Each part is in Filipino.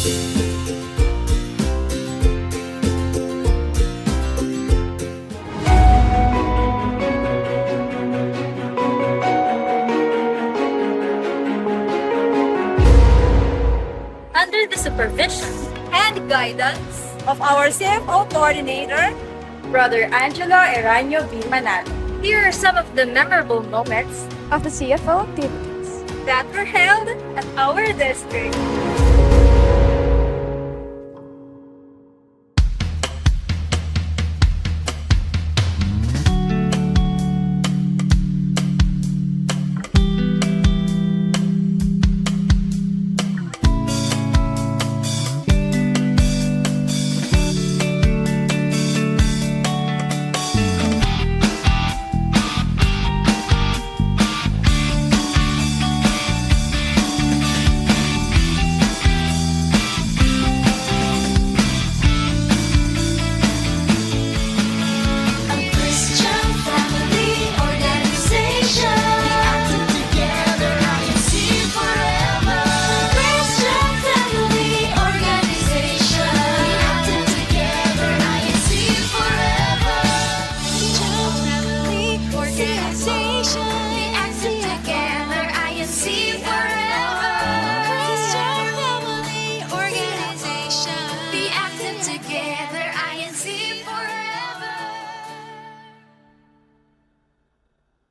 Under the supervision and guidance of our CFO coordinator, Brother Angelo Eranio V. Manalo. Here are some of the memorable moments of the CFO activities. that were held at our district.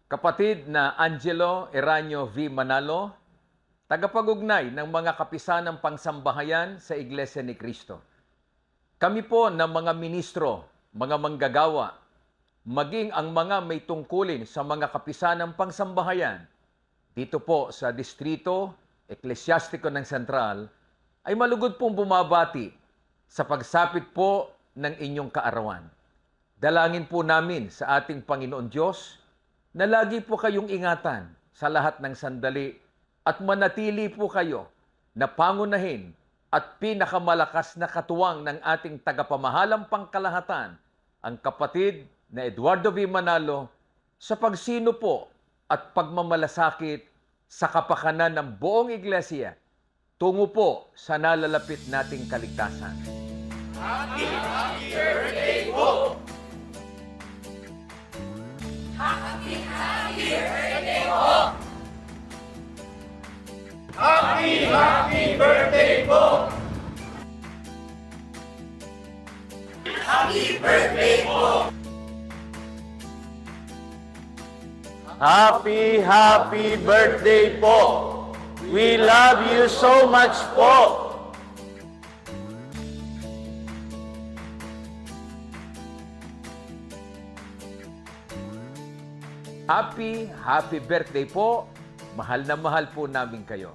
Kapatid na Angelo Eranio V. Manalo, tagapag-ugnay ng mga kapisanang pangsambahayan sa Iglesia ni Cristo. Kami po ng mga ministro, mga manggagawa, maging ang mga may tungkulin sa mga kapisanang pangsambahayan dito po sa Distrito Eklesyastiko ng Sentral ay malugod pong bumabati sa pagsapit po ng inyong kaarawan. Dalangin po namin sa ating Panginoon Diyos na lagi po kayong ingatan sa lahat ng sandali at manatili po kayo na pangunahin at pinakamalakas na katuwang ng ating tagapamahalang pangkalahatan, ang kapatid na Eduardo V. Manalo, sa pagsino po at pagmamalasakit sa kapakanan ng buong iglesia tungo po sa nalalapit nating kaligtasan. Happy, happy birthday po! We love you so much po! Happy, happy birthday po. Mahal na mahal po namin kayo.